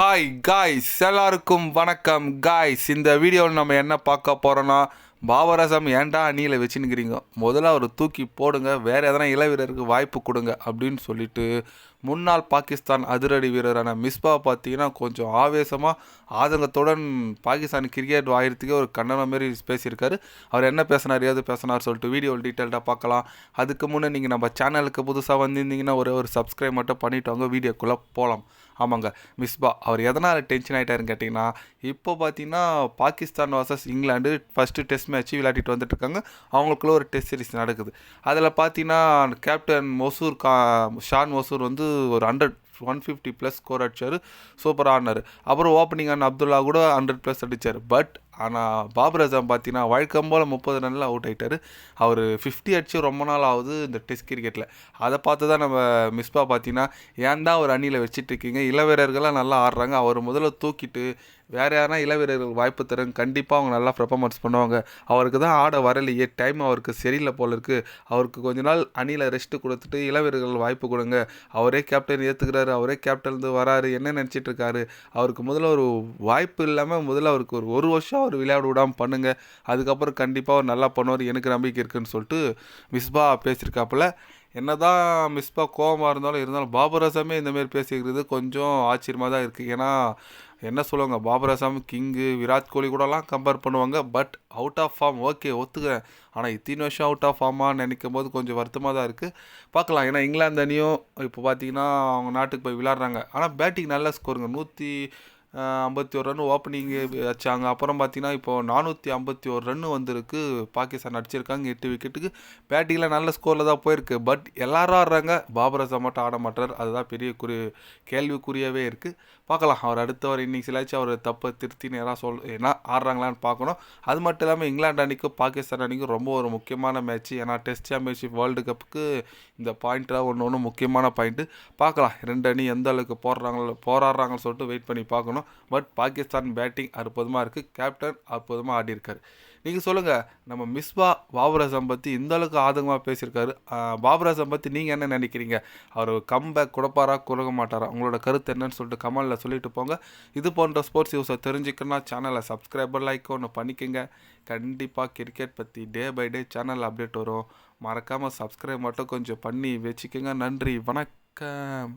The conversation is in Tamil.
ஹாய் காய்ஸ் எல்லாருக்கும் வணக்கம். காய்ஸ் இந்த வீடியோவில் நம்ம என்ன பார்க்க போகிறோன்னா பாபரசம் ஏன்டா அணியில் வச்சுன்னுக்கிறீங்க? முதல்ல அவர் தூக்கி போடுங்க. வேறு எதனா இளவீரருக்கு வாய்ப்பு கொடுங்க அப்படின்னு சொல்லிட்டு முன்னாள் பாகிஸ்தான் அதிரடி வீரரான மிஸ்பா பார்த்தீங்கன்னா கொஞ்சம் ஆவேசமாக ஆதங்கத்துடன் பாகிஸ்தான் கிரிக்கெட் ஆயிரத்துக்கே ஒரு கண்டனம் மாரி பேசியிருக்காரு. அவர் என்ன பேசினார் ஏது பேசினார் சொல்லிட்டு வீடியோ டீட்டெயில்டாக பார்க்கலாம். அதுக்கு முன்னே நீங்கள் நம்ம சேனலுக்கு புதுசாக வந்திருந்தீங்கன்னா ஒரே ஒரு சப்ஸ்கிரைப் மட்டும் பண்ணிவிட்டு வாங்க வீடியோக்குள்ளே போகலாம் ஆமாங்க மிஸ்பா அவர் எதனால் டென்ஷன் ஆகிட்டாருன்னு கேட்டிங்கன்னா இப்போ பார்த்தீங்கன்னா பாகிஸ்தான் வர்சஸ் இங்கிலாந்து ஃபஸ்ட்டு டெஸ்ட் மேட்ச் விளையாடிட்டு வந்துட்டு இருக்காங்க. அவங்களுக்குள்ள ஒரு டெஸ்ட் சீரிஸ் நடக்குது. அதில் பார்த்தீங்கன்னா கேப்டன் மொசூர் கா ஷான் மொசூர் வந்து ஒரு hundred one fifty plus score அடித்தார் சூப்பராக ஆனார் அப்புறம் ஓப்பனிங் ஆன அப்துல்லா கூட ஹண்ட்ரட் ப்ளஸ் அடித்தார் பட் ஆனால் பாபர் அசாம் பார்த்தீங்கன்னா வழக்கம் போல் முப்பது ரனில் அவுட் ஆகிட்டார் அவர் ஃபிஃப்டி அடிச்சு ரொம்ப நாள் ஆகுது இந்த டெஸ்ட் கிரிக்கெட்டில் அதை பார்த்து தான் நம்ம மிஸ்பா பார்த்தீங்கன்னா ஏன் தான் ஒரு அணியில் வச்சுட்டு இருக்கீங்க இளவீரர்கள்லாம் நல்லா ஆடுறாங்க. அவர் முதல்ல தூக்கிட்டு வேறு யாருனா இளவீரர்கள் வாய்ப்பு தருங்க கண்டிப்பாக அவங்க நல்லா பெர்ஃபார்மன்ஸ் பண்ணுவாங்க. அவருக்கு தான் ஆட வரலையே. டைம் அவருக்கு சரியில்லை போல இருக்குது அவருக்கு கொஞ்ச நாள் அணியில் ரெஸ்ட்டு கொடுத்துட்டு இளவீரர்கள் வாய்ப்பு கொடுங்க. அவரே கேப்டன் ஏற்றுக்கிறாரு அவரே கேப்டன் இருந்து வராரு. என்ன நினச்சிட்டு இருக்காரு? அவருக்கு முதல்ல ஒரு வாய்ப்பு இல்லாமல் முதல்ல அவருக்கு ஒரு ஒரு வருஷம் அவர் விளையாட விடாமல் பண்ணுங்கள் அதுக்கப்புறம் கண்டிப்பாக அவர் நல்லா பண்ணுவார். எனக்கு நம்பிக்கை இருக்குன்னு சொல்லிட்டு மிஸ்பா பேசியிருக்காப்புல. என்னதான் மிஸ்பா கோவமாக இருந்தாலும் இருந்தாலும் பாபராசாமே இந்தமாரி பேசிக்கிறது கொஞ்சம் ஆச்சரியமாக தான் இருக்குது ஏன்னா என்ன சொல்லுவாங்க? பாபர் கிங்கு விராட் கோலி கூடலாம் கம்பேர் பண்ணுவாங்க. But out of form okay ஒத்துக்கிறேன். ஆனால் இத்தனை வருஷம் அவுட் ஆஃப் ஃபார்மாக நினைக்கும் போது கொஞ்சம் வருத்தமாக தான் இருக்குது பார்க்கலாம். ஏன்னா இங்கிலாந்து அணியும் இப்போ பார்த்தீங்கன்னா அவங்க நாட்டுக்கு போய் விளாட்றாங்க ஆனால் பேட்டிங் நல்லா ஸ்கோருங்க நூற்றி ஐம்பத்தி ஒரு ரன் ஓப்பனிங் வச்சாங்க. அப்புறம் பார்த்தீங்கன்னா இப்போ நானூற்றி ஐம்பத்தி ஒரு ரன் வந்திருக்கு. பாகிஸ்தான் அடிச்சிருக்காங்க எட்டு விக்கெட்டுக்கு பேட்டிங்கில் நல்ல ஸ்கோரில் தான் போயிருக்கு. பட் எல்லாரும் ஆடுறாங்க. பாபர் அசாம் மட்டும் ஆட மாட்டார். அதுதான் பெரிய குறி கேள்விக்குரியவே இருக்குது பார்க்கலாம். அவர் அடுத்த ஒரு இன்னிங்ஸ்லாச்சும் அவர் தப்பை திருத்தின்னு யாராவது சொல் என்ன ஆடுறாங்களான்னு பார்க்கணும். அது மட்டும் இல்லாமல் இங்கிலாந்து அணிக்கும் பாகிஸ்தான் அணிக்கும் ரொம்ப ஒரு முக்கியமான மேட்ச் ஏன்னா டெஸ்ட் சாம்பியன்ஷிப் வேர்ல்டு கப்புக்கு இந்த பாயிண்ட்டாக ஒன்று ஒன்று முக்கியமான பாயிண்ட்டு பார்க்கலாம். ரெண்டு அணி எந்த அளவுக்கு போடுறாங்களோ போராடுறாங்கன்னு சொல்லிட்டு வெயிட் பண்ணி பார்க்கணும். பட் பாகிஸ்தான் பேட்டிங் அற்புதமாக இருக்குது கேப்டன் அற்புதமாக ஆடியிருக்கார். நீங்கள் சொல்லுங்கள் நம்ம மிஸ்பா பாபர் பற்றி இந்த அளவுக்கு ஆதங்கமாக பேசியிருக்காரு. பாபர் பற்றி நீங்கள் என்ன நினைக்கிறீங்க? அவர் கம்பேக் கொடுப்பாரா கொடுக்க மாட்டாரா? உங்களோட கருத்து என்னன்னு சொல்லிட்டு கமலில் சொல்லிட்டு போங்க. இது போன்ற ஸ்போர்ட்ஸ் நியூஸை தெரிஞ்சுக்கணும்னா சேனலை சப்ஸ்கிரைபர் லைக் ஒன்று பண்ணிக்கோங்க. கண்டிப்பாக கிரிக்கெட் பற்றி day by day channel update வரும். மறக்காமல் சப்ஸ்கிரைப் மட்டும் கொஞ்சம் பண்ணி வச்சுக்கோங்க. நன்றி வணக்கம்.